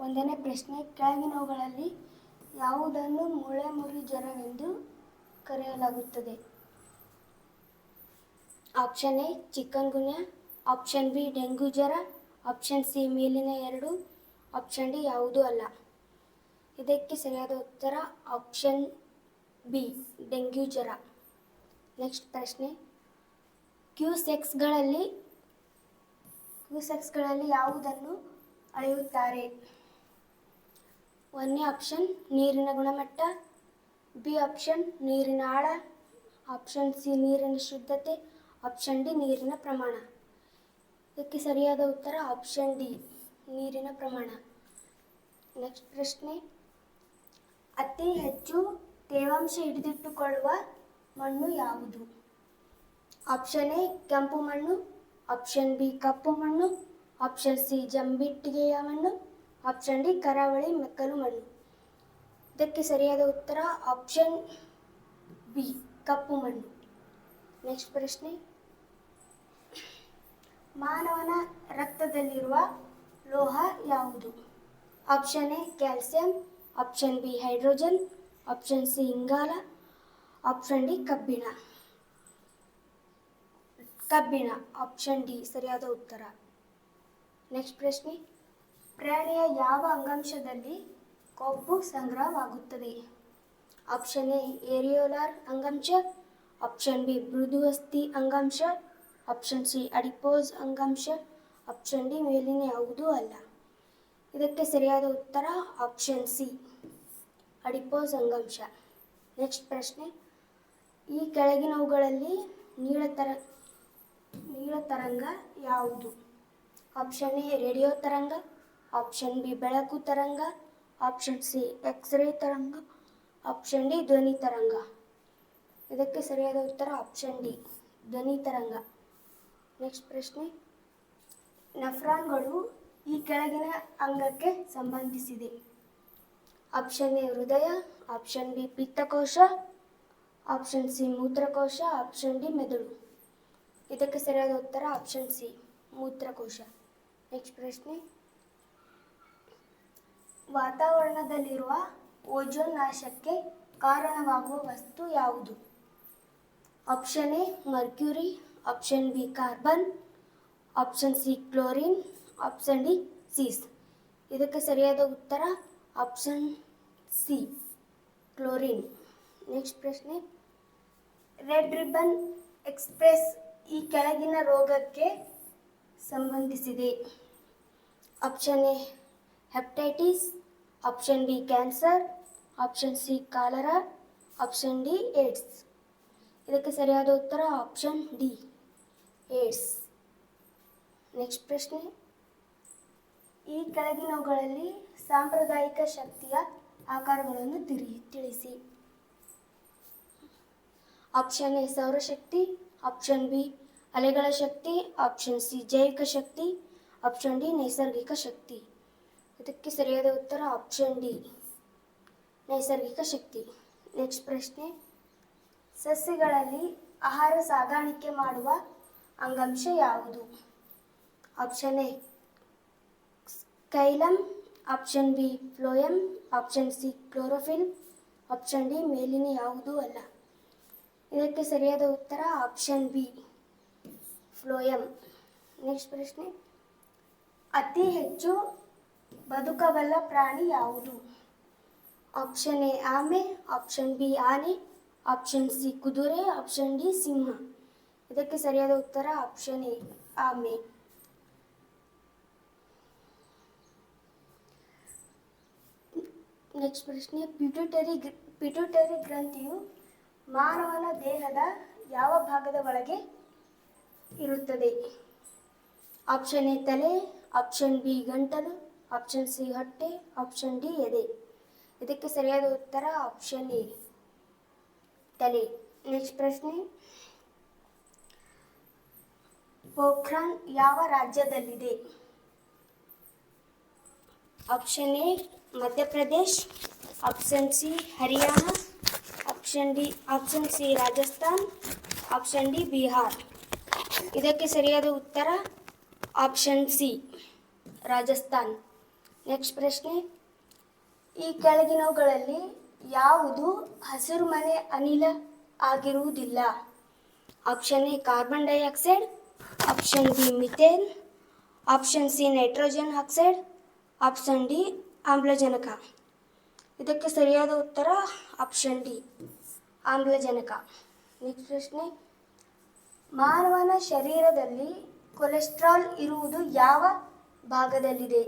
ಒಂದನೇ ಪ್ರಶ್ನೆ, ಕೆಳಗಿನವುಗಳಲ್ಲಿ ಯಾವುದನ್ನು ಮೂಳೆ ಮುರಿ ಜ್ವರವೆಂದು ಕರೆಯಲಾಗುತ್ತದೆ? Option A, chikungunya. Option B dengue ಜ್ವರ. ಆಪ್ಷನ್ ಸಿ, ಮೇಲಿನ ಎರಡು. ಆಪ್ಷನ್ ಡಿ, ಯಾವುದೂ ಅಲ್ಲ. ಇದಕ್ಕೆ ಸರಿಯಾದ ಉತ್ತರ ಆಪ್ಷನ್ ಬಿ ಡೆಂಗ್ಯೂ ಜ್ವರ. ನೆಕ್ಸ್ಟ್ ಪ್ರಶ್ನೆ. ಕ್ಯೂ ಸೆಕ್ಸ್ಗಳಲ್ಲಿ ಕ್ಯೂ ಸೆಕ್ಸ್ಗಳಲ್ಲಿ ಯಾವುದನ್ನು ಅಳೆಯುತ್ತಾರೆ? ಒಂದನೇ ಆಪ್ಷನ್ ನೀರಿನ ಗುಣಮಟ್ಟ. ಬಿ ಆಪ್ಷನ್ ನೀರಿನ ಆಳ. ಆಪ್ಷನ್ ಸಿ, ನೀರಿನ ಶುದ್ಧತೆ. ಆಪ್ಷನ್ ಡಿ, ನೀರಿನ ಪ್ರಮಾಣ. ಇದಕ್ಕೆ ಸರಿಯಾದ ಉತ್ತರ ಆಪ್ಷನ್ ಡಿ, ನೀರಿನ ಪ್ರಮಾಣ. ನೆಕ್ಸ್ಟ್ ಪ್ರಶ್ನೆ. ಅತಿ ಹೆಚ್ಚು ತೇವಾಂಶ ಹಿಡಿದಿಟ್ಟುಕೊಳ್ಳುವ ಮಣ್ಣು ಯಾವುದು? ಆಪ್ಷನ್ ಎ ಕೆಂಪು ಮಣ್ಣು. ಆಪ್ಷನ್ ಬಿ ಕಪ್ಪು ಮಣ್ಣು. ಆಪ್ಷನ್ ಸಿ ಜಂಬಿಟ್ಟಿಗೆಯ ಮಣ್ಣು. ಆಪ್ಷನ್ ಡಿ ಕರಾವಳಿ ಮೆಕ್ಕಲು ಮಣ್ಣು ಇದಕ್ಕೆ ಸರಿಯಾದ ಉತ್ತರ ಆಪ್ಷನ್ ಬಿ, ಕಪ್ಪು ಮಣ್ಣು. ನೆಕ್ಸ್ಟ್ ಪ್ರಶ್ನೆ. ಮಾನವನ ರಕ್ತದಲ್ಲಿರುವ ಲೋಹ ಯಾವುದು? Option A, calcium, option B, hydrogen, option C, ಇಂಗಾಲ, ಆಪ್ಷನ್ ಡಿ, ಕಬ್ಬಿಣ. ಕಬ್ಬಿಣ, ಆಪ್ಷನ್ ಡಿ, ಸರಿಯಾದ ಉತ್ತರ. ನೆಕ್ಸ್ಟ್ ಪ್ರಶ್ನೆ. ಪ್ರಾಣಿಯ ಯಾವ ಅಂಗಾಂಶದಲ್ಲಿ ಕೊಬ್ಬು ಸಂಗ್ರಹವಾಗುತ್ತದೆ? ಆಪ್ಷನ್ ಎ, ಏರಿಯೋಲಾರ್ ಅಂಗಾಂಶ, ಆಪ್ಷನ್ ಬಿ ಮೃದುವಸ್ತಿ ಅಂಗಾಂಶ, ಆಪ್ಷನ್ ಸಿ, ಅಡಿಪೋಸ್ ಅಂಗಾಂಶ, ಆಪ್ಷನ್ ಡಿ, ಮೇಲಿನ ಯಾವುದೂ ಅಲ್ಲ. ಇದಕ್ಕೆ ಸರಿಯಾದ ಉತ್ತರ ಆಪ್ಷನ್ ಸಿ, ಅಡಿಪೋಸ್ ಅಂಗಾಂಶ. ನೆಕ್ಸ್ಟ್ ಪ್ರಶ್ನೆ, ಈ ಕೆಳಗಿನವುಗಳಲ್ಲಿ ನೀಳತರ ನೀಳತರಂಗ ಯಾವುದು? ಆಪ್ಷನ್ ಎ, ರೇಡಿಯೋ ತರಂಗ ಆಪ್ಷನ್ ಬಿ ಬೆಳಕು ತರಂಗ. ಆಪ್ಷನ್ ಸಿ ಎಕ್ಸ್ರೇ ತರಂಗ. ಆಪ್ಷನ್ ಡಿ ಧ್ವನಿ ತರಂಗ. ಇದಕ್ಕೆ ಸರಿಯಾದ ಉತ್ತರ ಆಪ್ಷನ್ ಡಿ ಧ್ವನಿ ತರಂಗ. ನೆಕ್ಸ್ಟ್ ಪ್ರಶ್ನೆ. ನಫ್ರಾನ್ಗಳು ಈ ಕೆಳಗಿನ ಅಂಗಕ್ಕೆ ಸಂಬಂಧಿಸಿದೆ. ಆಪ್ಷನ್ ಎ ಹೃದಯ. ಆಪ್ಷನ್ ಬಿ ಪಿತ್ತಕೋಶ. ಆಪ್ಷನ್ ಸಿ ಮೂತ್ರಕೋಶ. ಆಪ್ಷನ್ ಡಿ ಮೆದುಳು. ಇದಕ್ಕೆ ಸರಿಯಾದ ಉತ್ತರ ಆಪ್ಷನ್ ಸಿ ಮೂತ್ರಕೋಶ. ನೆಕ್ಸ್ಟ್ ಪ್ರಶ್ನೆ. ವಾತಾವರಣದಲ್ಲಿರುವ ಓಜೋನ್ ನಾಶಕ್ಕೆ ಕಾರಣವಾಗುವ ವಸ್ತು ಯಾವುದು? Option A, mercury, option B, carbon, option C, chlorine, option D, seize. ಇದಕ್ಕೆ ಸರಿಯಾದ ಉತ್ತರ ಆಪ್ಷನ್ ಸಿ, ಕ್ಲೋರಿನ್. ನೆಕ್ಸ್ಟ್ ಪ್ರಶ್ನೆ. ರೆಡ್ ರಿಬನ್ ಎಕ್ಸ್ಪ್ರೆಸ್ ಈ ಕೆಳಗಿನ ರೋಗಕ್ಕೆ ಸಂಬಂಧಿಸಿದೆ. Option A, hepatitis option B cancer option C cholera option D AIDS ಇದಕ್ಕೆ ಸರಿಯಾದ ಉತ್ತರ ಆಪ್ಷನ್ ಡಿ ಏಡ್ಸ್ ನೆಕ್ಸ್ಟ್ ಪ್ರಶ್ನೆ. ಈ ಕೆಳಗಿನವುಗಳಲ್ಲಿ ಸಾಂಪ್ರದಾಯಿಕ ಶಕ್ತಿಯ ಆಕಾರಗಳನ್ನು ತಿರಿ, ತಿಳಿಸಿ. ಆಪ್ಷನ್ ಎ ಸೌರಶಕ್ತಿ. ಆಪ್ಷನ್ ಬಿ ಅಲೆಗಳ ಶಕ್ತಿ. ಆಪ್ಷನ್ ಸಿ ಜೈವಿಕ ಶಕ್ತಿ. ಆಪ್ಷನ್ ಡಿ ನೈಸರ್ಗಿಕ ಶಕ್ತಿ. ಇದಕ್ಕೆ ಸರಿಯಾದ ಉತ್ತರ ಆಪ್ಷನ್ ಡಿ ನೈಸರ್ಗಿಕ ಶಕ್ತಿ. ನೆಕ್ಸ್ಟ್ ಪ್ರಶ್ನೆ. ಸಸ್ಯಗಳಲ್ಲಿ ಆಹಾರ ಸಾಗಾಣಿಕೆ ಮಾಡುವ ಅಂಗಾಂಶ ಯಾವುದು? Option A xylem option B phloem option C chlorophyll option D ಮೇಲಿನ ಯಾವುದೂ ಅಲ್ಲ. ಇದಕ್ಕೆ ಸರಿಯಾದ ಉತ್ತರ ಆಪ್ಷನ್ ಬಿ ಫ್ಲೋಯಮ್ ನೆಕ್ಸ್ಟ್ ಪ್ರಶ್ನೆ. ಅತಿ ಹೆಚ್ಚು ಬದುಕಬಲ್ಲ ಪ್ರಾಣಿ ಯಾವುದು? ಆಪ್ಷನ್ ಎ, ಆಮೆ, ಆಪ್ಷನ್ ಬಿ, ಆನೆ, ಆಪ್ಷನ್ ಸಿ, ಕುದುರೆ, ಆಪ್ಷನ್ ಡಿ, ಸಿಂಹ. ಇದಕ್ಕೆ ಸರಿಯಾದ ಉತ್ತರ ಆಪ್ಷನ್ ಎ, ಆಮೆ. ನೆಕ್ಸ್ಟ್ ಪ್ರಶ್ನೆ ಪಿಟ್ಯೂಟರಿ ಪಿಟ್ಯೂಟರಿ ಗ್ರಂಥಿಯು ಮಾನವನ ದೇಹದ ಯಾವ ಭಾಗದ ಒಳಗೆ ಇರುತ್ತದೆ? ಆಪ್ಷನ್ ಎ, ತಲೆ, ಆಪ್ಷನ್ ಬಿ, ಗಂಟಲು ಆಪ್ಷನ್ ಸಿ ಹೊಟ್ಟೆ ಆಪ್ಷನ್ ಡಿ ಎದೆ ಇದಕ್ಕೆ ಸರಿಯಾದ ಉತ್ತರ ಆಪ್ಷನ್ ಎ ತಲೆ ನೆಕ್ಸ್ಟ್ ಪ್ರಶ್ನೆ ಪೋಖ್ರಾನ್ ಯಾವ ರಾಜ್ಯದಲ್ಲಿದೆ option A Madhya Pradesh option C Haryana option D option C Rajasthan option D Bihar ಇದಕ್ಕೆ ಸರಿಯಾದ ಉತ್ತರ ಆಪ್ಷನ್ ಸಿ ರಾಜಸ್ಥಾನ್ ನೆಕ್ಸ್ಟ್ ಪ್ರಶ್ನೆ ಈ ಕೆಳಗಿನವುಗಳಲ್ಲಿ ಯಾವುದು ಹಸಿರುಮನೆ ಅನಿಲ ಆಗಿರುವುದಿಲ್ಲ? Option A carbon dioxide option B methane option C nitrogen oxide option D ಆಮ್ಲಜನಕ. ಇದಕ್ಕೆ ಸರಿಯಾದ ಉತ್ತರ ಆಪ್ಷನ್ ಡಿ, ಆಮ್ಲಜನಕ. ನೆಕ್ಸ್ಟ್ ಪ್ರಶ್ನೆ. ಮಾನವನ ಶರೀರದಲ್ಲಿ ಕೊಲೆಸ್ಟ್ರಾಲ್ ಇರುವುದು ಯಾವ ಭಾಗದಲ್ಲಿದೆ?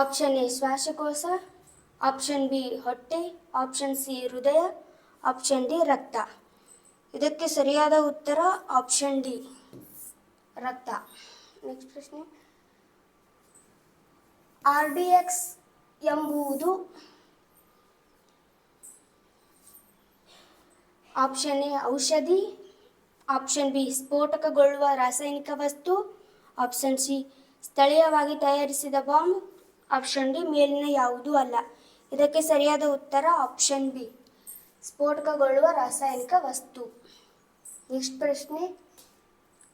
ಆಪ್ಷನ್ ಎ ಶ್ವಾಸಕೋಶ, ಆಪ್ಷನ್ ಬಿ ಹೊಟ್ಟೆ, ಆಪ್ಷನ್ ಸಿ ಹೃದಯ, ಆಪ್ಷನ್ ಡಿ ರಕ್ತ. ಇದಕ್ಕೆ ಸರಿಯಾದ ಉತ್ತರ ಆಪ್ಷನ್ ಡಿ, ರಕ್ತ. ನೆಕ್ಸ್ಟ್ ಪ್ರಶ್ನೆ. ಆರ್ ಡಿ ಎಕ್ಸ್ ಎಂಬುದು ಆಪ್ಷನ್ ಎ ಔಷಧಿ, ಆಪ್ಷನ್ ಬಿ ಸ್ಫೋಟಕಗೊಳ್ಳುವ ರಾಸಾಯನಿಕ ವಸ್ತು, ಆಪ್ಷನ್ ಸಿ ಸ್ಥಳೀಯವಾಗಿ ತಯಾರಿಸಿದ ಬಾಂಬ್ ಆಪ್ಷನ್ ಡಿ ಮೇಲಿನ ಯಾವುದೂ ಅಲ್ಲ. ಇದಕ್ಕೆ ಸರಿಯಾದ ಉತ್ತರ ಆಪ್ಷನ್ ಬಿ ಸ್ಫೋಟಕಗೊಳ್ಳುವ ರಾಸಾಯನಿಕ ವಸ್ತು. ನೆಕ್ಸ್ಟ್ ಪ್ರಶ್ನೆ.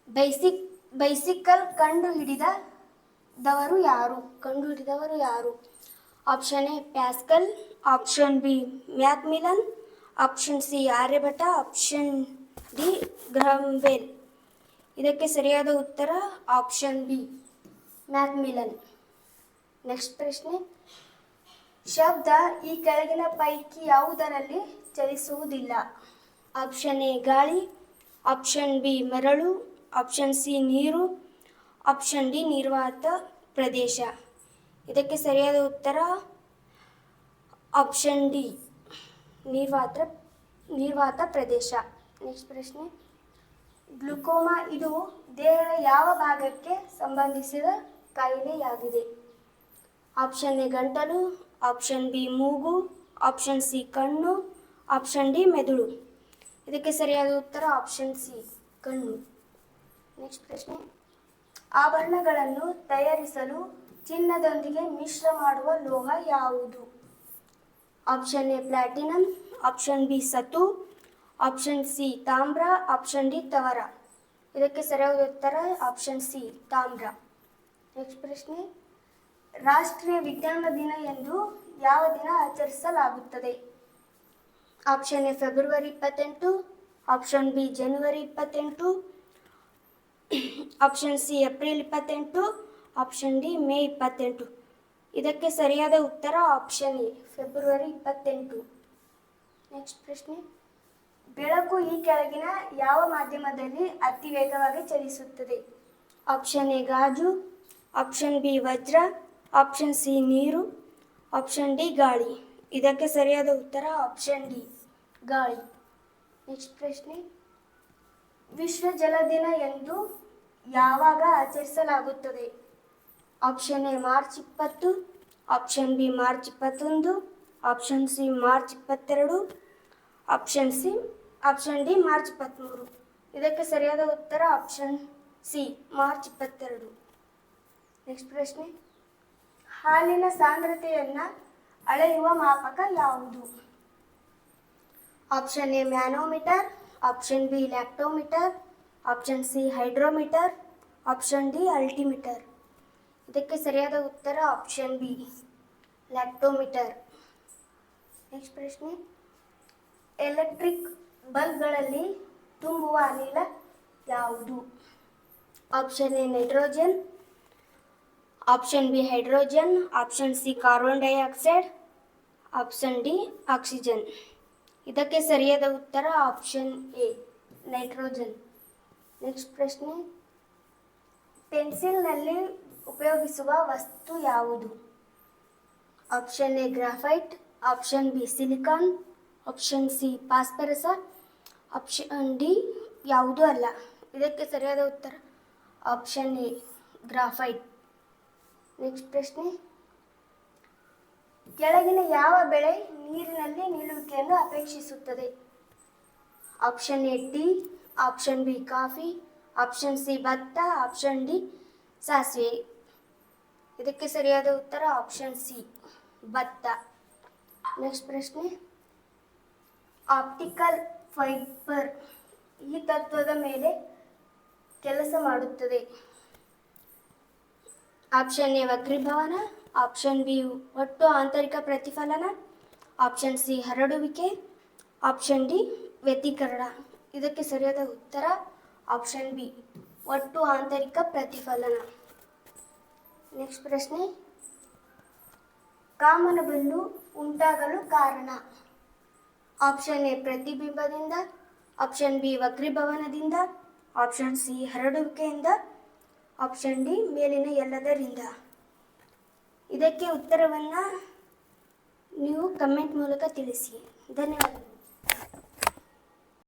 ಬೈಸಿಕ್ ಬೈಸಿಕಲ್ ಕಂಡು ಹಿಡಿದವರು ಯಾರು? ಕಂಡು ಹಿಡಿದವರು ಯಾರು option A Pascal option B Macmillan option C Aryabhata option D Graham Bell ಇದಕ್ಕೆ ಸರಿಯಾದ ಉತ್ತರ ಆಪ್ಷನ್ ಬಿ ಮ್ಯಾಕ್ಮಿಲನ್ ನೆಕ್ಸ್ಟ್ ಪ್ರಶ್ನೆ. ಶಬ್ದ ಈ ಕೆಳಗಿನ ಪೈಕಿ ಯಾವುದರಲ್ಲಿ ಚಲಿಸುವುದಿಲ್ಲ? ಆಪ್ಷನ್ ಎ ಗಾಳಿ. ಆಪ್ಷನ್ ಬಿ ಮರಳು. ಆಪ್ಷನ್ ಸಿ ನೀರು. ಆಪ್ಷನ್ ಡಿ ನಿರ್ವಾತ ಪ್ರದೇಶ. ಇದಕ್ಕೆ ಸರಿಯಾದ ಉತ್ತರ? ಆಪ್ಷನ್ ಡಿ ನಿರ್ವಾತ ನಿರ್ವಾತ ಪ್ರದೇಶ. ನೆಕ್ಸ್ಟ್ ಪ್ರಶ್ನೆ. ಗ್ಲುಕೋಮಾ ಇದು ದೇಹದ ಯಾವ ಭಾಗಕ್ಕೆ ಸಂಬಂಧಿಸಿದ ಕಾಯಿಲೆಯಾಗಿದೆ? ಆಪ್ಷನ್ ಎ ಗಂಟಲು, ಆಪ್ಷನ್ ಬಿ ಮೂಗು, ಆಪ್ಷನ್ ಸಿ ಕಣ್ಣು, ಆಪ್ಷನ್ ಡಿ ಮೆದುಳು. ಇದಕ್ಕೆ ಸರಿಯಾದ ಉತ್ತರ ಆಪ್ಷನ್ ಸಿ, ಕಣ್ಣು. ನೆಕ್ಸ್ಟ್ ಪ್ರಶ್ನೆ. ಆಭರಣಗಳನ್ನು ತಯಾರಿಸಲು ಚಿನ್ನದೊಂದಿಗೆ ಮಿಶ್ರ ಮಾಡುವ ಲೋಹ ಯಾವುದು? Option A platinum option B ಸತು, ಆಪ್ಷನ್ ಸಿ ತಾಮ್ರ, ಆಪ್ಷನ್ ಡಿ ತವರ ಇದಕ್ಕೆ ಸರಿಯಾದ ಉತ್ತರ ಆಪ್ಷನ್ ಸಿ ತಾಮ್ರ. ನೆಕ್ಸ್ಟ್ ಪ್ರಶ್ನೆ. ರಾಷ್ಟ್ರೀಯ ವಿಜ್ಞಾನ ದಿನ ಎಂದು ಯಾವ ದಿನ ಆಚರಿಸಲಾಗುತ್ತದೆ? ಆಪ್ಷನ್ ಎ ಫೆಬ್ರವರಿ ಇಪ್ಪತ್ತೆಂಟು, ಆಪ್ಷನ್ ಬಿ ಜನವರಿ ಇಪ್ಪತ್ತೆಂಟು, ಆಪ್ಷನ್ ಸಿ ಏಪ್ರಿಲ್ ಇಪ್ಪತ್ತೆಂಟು, ಆಪ್ಷನ್ ಡಿ ಮೇ ಇಪ್ಪತ್ತೆಂಟು. ಇದಕ್ಕೆ ಸರಿಯಾದ ಉತ್ತರ ಆಪ್ಷನ್ ಎ, ಫೆಬ್ರವರಿ ಇಪ್ಪತ್ತೆಂಟು. ನೆಕ್ಸ್ಟ್ ಪ್ರಶ್ನೆ. ಬೆಳಕು ಈ ಕೆಳಗಿನ ಯಾವ ಮಾಧ್ಯಮದಲ್ಲಿ ಅತಿ ವೇಗವಾಗಿ ಚಲಿಸುತ್ತದೆ? ಆಪ್ಷನ್ ಎ ಗಾಜು, ಆಪ್ಷನ್ ಬಿ ವಜ್ರ ಆಪ್ಷನ್ ಸಿ ನೀರು. ಆಪ್ಷನ್ ಡಿ ಗಾಳಿ. ಇದಕ್ಕೆ ಸರಿಯಾದ ಉತ್ತರ ಆಪ್ಷನ್ ಡಿ ಗಾಳಿ. ನೆಕ್ಸ್ಟ್ ಪ್ರಶ್ನೆ. ವಿಶ್ವ ಜಲ ದಿನ ಎಂದು ಯಾವಾಗ ಆಚರಿಸಲಾಗುತ್ತದೆ? ಆಪ್ಷನ್ ಎ ಮಾರ್ಚ್ ಇಪ್ಪತ್ತು. ಆಪ್ಷನ್ ಬಿ ಮಾರ್ಚ್ ಇಪ್ಪತ್ತೊಂದು. ಆಪ್ಷನ್ ಸಿ ಮಾರ್ಚ್ ಇಪ್ಪತ್ತೆರಡು. Option C option D March ಇಪ್ಪತ್ತ್ಮೂರು. ಇದಕ್ಕೆ ಸರಿಯಾದ ಉತ್ತರ ಆಪ್ಷನ್ ಸಿ ಮಾರ್ಚ್ ಇಪ್ಪತ್ತೆರಡು. ನೆಕ್ಸ್ಟ್ ಪ್ರಶ್ನೆ. ಹಾಲಿನ ಸಾಂದ್ರತೆಯನ್ನು ಅಳೆಯುವ ಮಾಪಕ ಯಾವುದು? Option A, manometer. Option B, lactometer. Option C, hydrometer. Option D, altimeter. ಇದಕ್ಕೆ ಸರಿಯಾದ ಉತ್ತರ ಆಪ್ಷನ್ ಬಿ, ಲ್ಯಾಕ್ಟೋಮೀಟರ್. ನೆಕ್ಸ್ಟ್ ಪ್ರಶ್ನೆ. ಎಲೆಕ್ಟ್ರಿಕ್ ಬಲ್ಬ್ಗಳಲ್ಲಿ ತುಂಬುವ ಅನಿಲ ಯಾವುದು? Option A, nitrogen. Option B hydrogen option C carbon dioxide option D oxygen ಇದಕ್ಕೆ ಸರಿಯಾದ ಉತ್ತರ ಆಪ್ಷನ್ ಎ ನೈಟ್ರೋಜನ್ ನೆಕ್ಸ್ಟ್ ಪ್ರಶ್ನೆ. ಪೆನ್ಸಿಲ್ನಲ್ಲಿ ಉಪಯೋಗಿಸುವ ವಸ್ತು ಯಾವುದು? Option A graphite option B silicon option C phosphorus option D ಯಾವುದೂ ಅಲ್ಲ. ಇದಕ್ಕೆ ಸರಿಯಾದ ಉತ್ತರ ಆಪ್ಷನ್ ಎ ಗ್ರಾಫೈಟ್ ನೆಕ್ಸ್ಟ್ ಪ್ರಶ್ನೆ. ಕೆಳಗಿನ ಯಾವ ಬೆಳೆ ನೀರಿನಲ್ಲಿ ನಿಲ್ಲುವಿಕೆಯನ್ನು ಅಪೇಕ್ಷಿಸುತ್ತದೆ? Option A tea option B coffee option C ಭತ್ತ. ಆಪ್ಷನ್ ಡಿ ಸಾಸಿವೆ. ಇದಕ್ಕೆ ಸರಿಯಾದ ಉತ್ತರ ಆಪ್ಷನ್ ಸಿ ಭತ್ತ. ನೆಕ್ಸ್ಟ್ ಪ್ರಶ್ನೆ. ಆಪ್ಟಿಕಲ್ ಫೈಬರ್ ಈ ತತ್ವದ ಮೇಲೆ ಕೆಲಸ ಮಾಡುತ್ತದೆ. ಆಪ್ಷನ್ ಎ ವಕ್ರೀಭವನ, ಆಪ್ಷನ್ ಬಿ ಒಟ್ಟು ಆಂತರಿಕ ಪ್ರತಿಫಲನ, ಆಪ್ಷನ್ ಸಿ ಹರಡುವಿಕೆ, ಆಪ್ಷನ್ ಡಿ ವ್ಯತಿಕರಣ. ಇದಕ್ಕೆ ಸರಿಯಾದ ಉತ್ತರ ಆಪ್ಷನ್ ಬಿ, ಒಟ್ಟು ಆಂತರಿಕ ಪ್ರತಿಫಲನ. ನೆಕ್ಸ್ಟ್ ಪ್ರಶ್ನೆ. ಕಾಮನಬಿಲ್ಲು ಉಂಟಾಗಲು ಕಾರಣ. ಆಪ್ಷನ್ ಎ ಪ್ರತಿಬಿಂಬದಿಂದ, ಆಪ್ಷನ್ ಬಿ ವಕ್ರೀಭವನದಿಂದ, ಆಪ್ಷನ್ ಸಿ ಹರಡುವಿಕೆಯಿಂದ ಆಪ್ಷನ್ ಡಿ ಮೇಲಿನ ಎಲ್ಲದರಿಂದ ಇದಕ್ಕೆ ಉತ್ತರವನ್ನು ನೀವು ಕಮೆಂಟ್ ಮೂಲಕ ತಿಳಿಸಿ. ಧನ್ಯವಾದಗಳು.